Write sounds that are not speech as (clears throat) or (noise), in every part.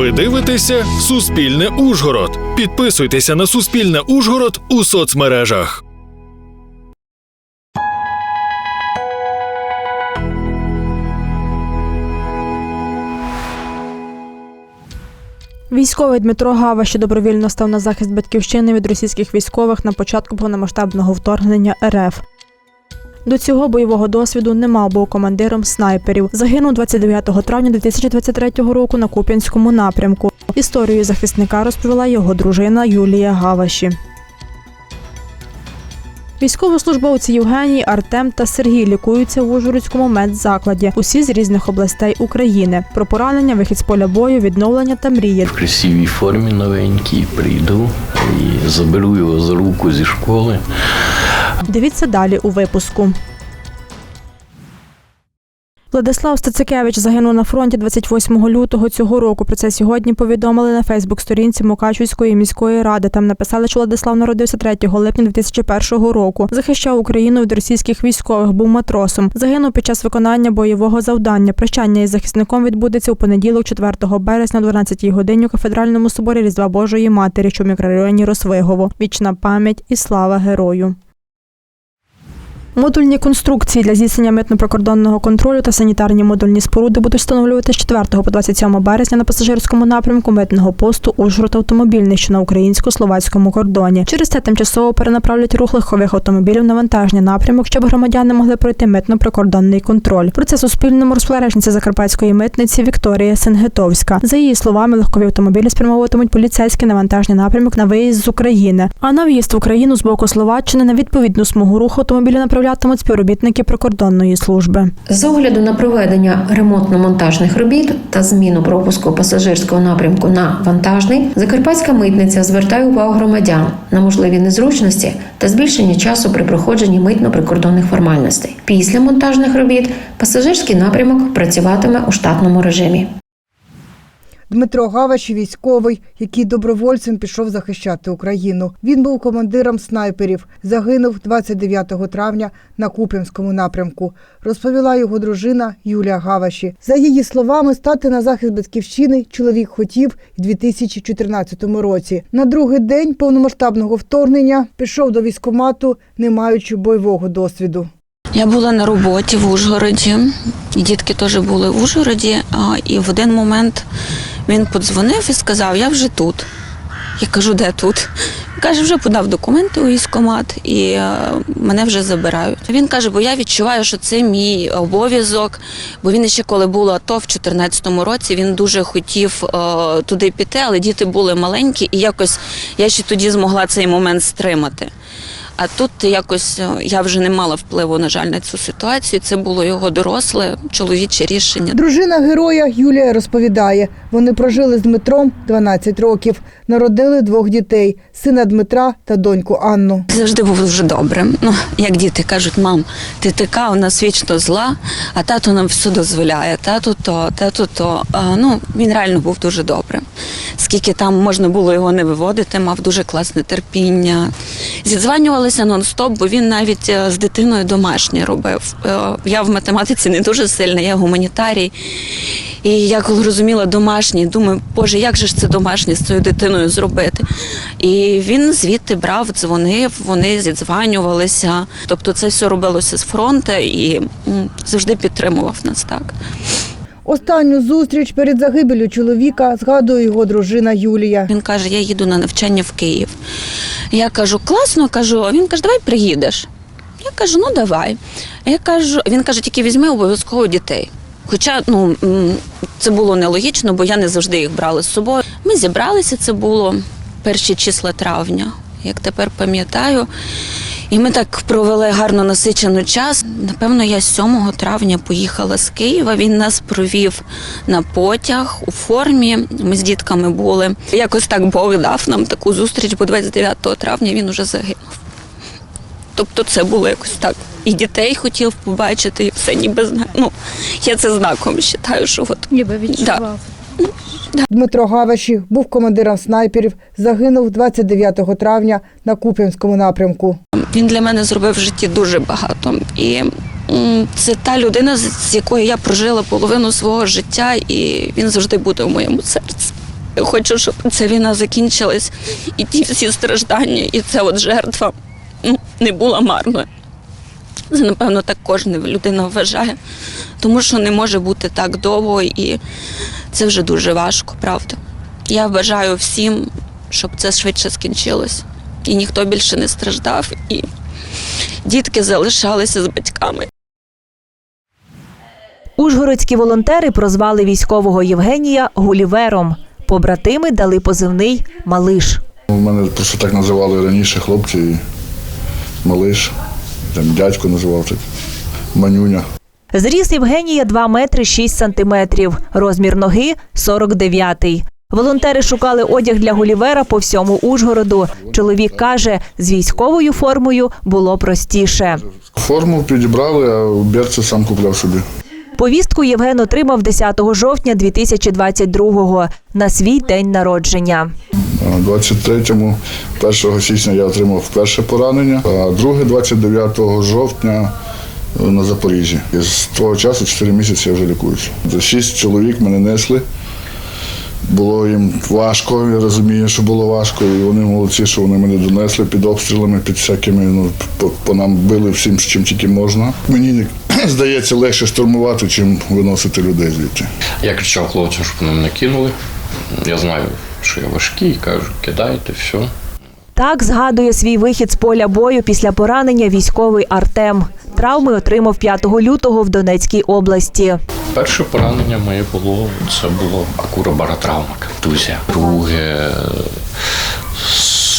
Ви дивитеся Суспільне Ужгород. Підписуйтеся на Суспільне Ужгород у соцмережах. Військовий Дмитро Гава, що добровільно став на захист батьківщини від російських військових на початку повномасштабного вторгнення РФ. До цього бойового досвіду не мав, був командиром снайперів. Загинув 29 травня 2023 року на Куп'янському напрямку. Історію захисника розповіла його дружина Юлія Гаваші. Військовослужбовці Євгеній, Артем та Сергій лікуються в Ужгородському медзакладі. Усі з різних областей України. Про поранення, вихід з поля бою, відновлення та мрії. в красивій формі новенькій прийду і заберу його за руку зі школи. Дивіться далі у випуску. Владислав Стацикевич загинув на фронті 28 лютого цього року. Про це сьогодні повідомили на Фейсбук-сторінці Мукачівської міської ради. Там написали, що Владислав народився 3 липня 2001 року. Захищав Україну від російських військових, був матросом. Загинув під час виконання бойового завдання. Прощання із захисником відбудеться у понеділок, 4 березня, о 12 годині у кафедральному соборі Різдва Божої Матері, що в мікрорайоні Росвигово. Вічна пам'ять і слава герою. Модульні конструкції для здійснення митно-прикордонного контролю та санітарні модульні споруди будуть встановлювати з 4 по 27 березня на пасажирському напрямку митного посту Ужгород автомобільний, що на українсько-словацькому кордоні. Через це тимчасово перенаправлять рух легкових автомобілів на вантажний напрямок, щоб громадяни могли пройти митно-прикордонний контроль. Про це Суспільному розповіла Закарпатської митниці Вікторія Сенгетовська. За її словами, легкові автомобілі спрямовуватимуть поліцейський на вантажний напрямок на виїзд з України. А на в'їзд в Україну з боку Словаччини на відповідну смугу руху автомобілі направлятимуть співробітники прикордонної служби. З огляду на проведення ремонтно-монтажних робіт та зміну пропуску пасажирського напрямку на вантажний, Закарпатська митниця звертає увагу громадян на можливі незручності та збільшення часу при проходженні митно-прикордонних формальностей. Після монтажних робіт пасажирський напрямок працюватиме у штатному режимі. Дмитро Гаваш – військовий, який добровольцем пішов захищати Україну. Він був командиром снайперів. Загинув 29 травня на Куп'янському напрямку. Розповіла його дружина Юлія Гаваші. За її словами, стати на захист батьківщини чоловік хотів у 2014 році. На другий день повномасштабного вторгнення пішов до військкомату, не маючи бойового досвіду. Я була на роботі в Ужгороді, дітки теж були в Ужгороді. І в один момент він подзвонив і сказав: Я вже тут. Я кажу, де тут? Каже, вже подав документи у військкомат і е, мене вже забирають. Він каже, бо я відчуваю, що це мій обов'язок. Бо він ще коли було АТО в 2014 році, він дуже хотів е, туди піти, але діти були маленькі, і якось я ще тоді змогла цей момент стримати. А тут якось е, я вже не мала впливу, на жаль, на цю ситуацію. Це було його доросле чоловіче рішення. Дружина героя Юлія розповідає, вони прожили з Дмитром 12 років, народили двох дітей сина Дмитра та доньку Анну. Завжди був дуже добрим. Ну, як діти кажуть, мам, ти така у нас вічно зла, а тато нам все дозволяє. Тато то, тато то. А, ну, він реально був дуже добрим. Скільки там можна було його не виводити, мав дуже класне терпіння. Зідзванювалися нон-стоп, бо він навіть е, з дитиною домашнє робив. Е, Я в математиці не дуже сильна, я гуманітарій. І я коли розуміла домашній, думаю, боже, як же ж це домашнє з цією дитиною зробити? І він звідти брав, дзвонив, вони зідзванювалися. Тобто це все робилося з фронту і завжди підтримував нас так. Останню зустріч перед загибелю чоловіка згадує його дружина Юлія. Він каже, я їду на навчання в Київ. Я кажу, класно, кажу, він каже, давай приїдеш. Я кажу, ну давай. Я кажу, він каже, тільки візьми обов'язково дітей. Хоча ну, це було нелогічно, бо я не завжди їх брала з собою. Ми зібралися, це було перші числа травня, як тепер пам'ятаю. І ми так провели гарно насичений час. Напевно, я 7 травня поїхала з Києва. Він нас провів на потяг у формі. Ми з дітками були. Якось так Бог дав нам таку зустріч, бо 29 травня він уже загинув. Тобто це було якось так. І дітей хотів побачити, і все ніби ну, я це знаком вважаю, що от Ніби відчував. Дмитро Гаваші був командиром снайперів, загинув 29 травня на Куп'янському напрямку. Він для мене зробив в житті дуже багато. І це та людина, з якою я прожила половину свого життя, і він завжди буде в моєму серці. Хочу, щоб ця війна закінчилась, і ті всі страждання, і ця от жертва не була марною. Це, напевно, так кожна людина вважає, тому що не може бути так довго, і це вже дуже важко, правда. Я бажаю всім, щоб це швидше скінчилось, і ніхто більше не страждав, і дітки залишалися з батьками. Ужгородські волонтери прозвали військового Євгенія Гулівером. Побратими дали позивний Малиш. У мене просто так називали раніше хлопці, і малиш, там дядько називав так, манюня. Зріс Євгенія 2 метри 6 сантиметрів, розмір ноги 49. Волонтери шукали одяг для Гулівера по всьому Ужгороду. Чоловік каже, з військовою формою було простіше. Форму підібрали, а берці сам купляв собі. Повістку Євген отримав 10 жовтня 2022-го на свій день народження. А 23-му, 1 січня я отримав перше поранення, а друге 29 жовтня на Запоріжжі. І з того часу 4 місяці я вже лікуюся. Шість чоловік мене несли. Було їм важко, я розумію, що було важко, і вони молодці, що вони мене донесли під обстрілами, під всякими, ну, по, по нам били всім, чим тільки можна. Мені (clears throat) здається легше штурмувати, чим виносити людей звідти. Я кричав хлопцям, щоб вони мене кинули. Я знаю, що я важкий, кажу, кидайте, все. Так згадує свій вихід з поля бою після поранення військовий Артем. Травми отримав 5 лютого в Донецькій області. Перше поранення моє було, це було акуробаротравма, контузія. Друге,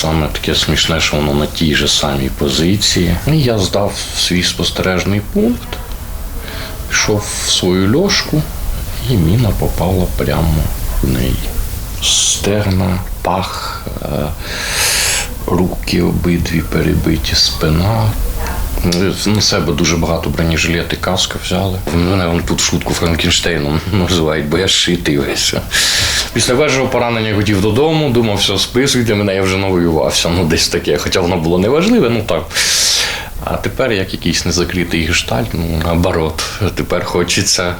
саме таке смішне, що воно на тій же самій позиції. І я здав свій спостережний пункт, пішов в свою льошку, і міна попала прямо в неї. Стерна, пах, е, руки обидві перебиті, спина. На себе дуже багато бронежилети, каска взяли. Мене вон тут шутку Франкенштейном називають, бо я шитий весь. Після першого поранення хотів додому, думав, все, списуйте мене, я вже навоювався. Ну, десь таке. Хоча воно було неважливе, ну так. А тепер як якийсь незакритий гештальт, ну наоборот, тепер хочеться.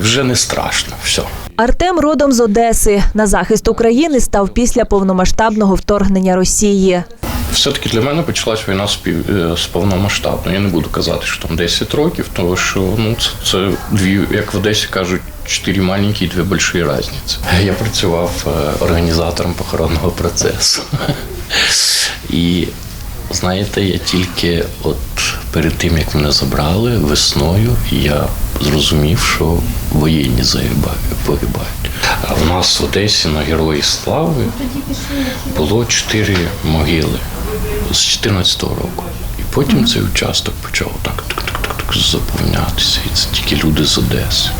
Вже не страшно, все. Артем родом з Одеси. На захист України став після повномасштабного вторгнення Росії. Все-таки для мене почалась війна з, пів, е, з повномасштабно. Я не буду казати, що там 10 років, тому що ну, це, це дві, як в Одесі кажуть, чотири маленькі і дві великі різниці. Я працював е, організатором похоронного процесу. І знаєте, я тільки от перед тим, як мене забрали весною, я зрозумів, що воєнні погибають. А в нас в Одесі на Герої Слави було чотири могили з 14-го року. І потім цей участок почав так, так заповнятися. І це тільки люди з Одеси.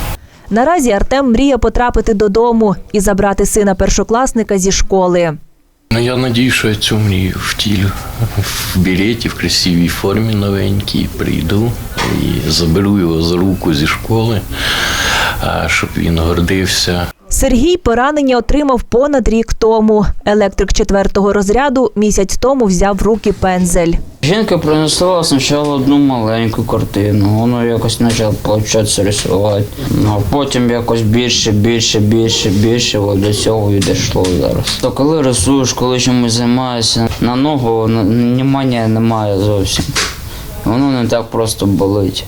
Наразі Артем мріє потрапити додому і забрати сина першокласника зі школи. Ну, я надію, що я цю мрію втілю в білеті, в красивій формі новенькій, прийду і заберу його за руку зі школи, щоб він гордився. Сергій поранення отримав понад рік тому. Електрик четвертого розряду місяць тому взяв в руки пензель. Жінка принесла спочатку одну маленьку картину, воно якось почало получатися рисувати. Ну, а потім якось більше, більше, більше, більше от до цього і дійшло зараз. То коли рисуєш, коли чимось займаєшся, на ногу внимання немає зовсім. Воно не так просто болить.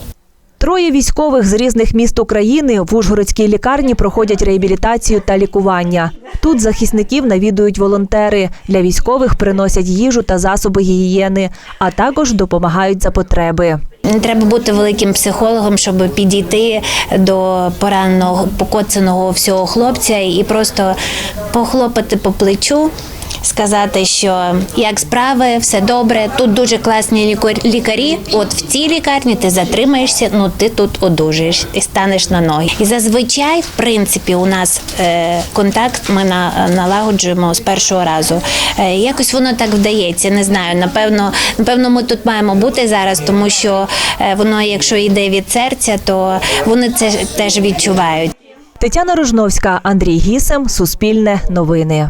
Троє військових з різних міст України в Ужгородській лікарні проходять реабілітацію та лікування. Тут захисників навідують волонтери. Для військових приносять їжу та засоби гігієни, а також допомагають за потреби. Не треба бути великим психологом, щоб підійти до пораненого, покоцаного всього хлопця і просто похлопати по плечу. Сказати, що як справи, все добре. Тут дуже класні лікар- лікарі. От в цій лікарні ти затримаєшся, ну ти тут одужаєш і станеш на ноги. І зазвичай, в принципі, у нас е, контакт ми на, налагоджуємо з першого разу. Е, якось воно так вдається. Не знаю. Напевно, напевно, ми тут маємо бути зараз, тому що е, воно, якщо йде від серця, то вони це теж відчувають. Тетяна Рожновська, Андрій Гісем, Суспільне новини.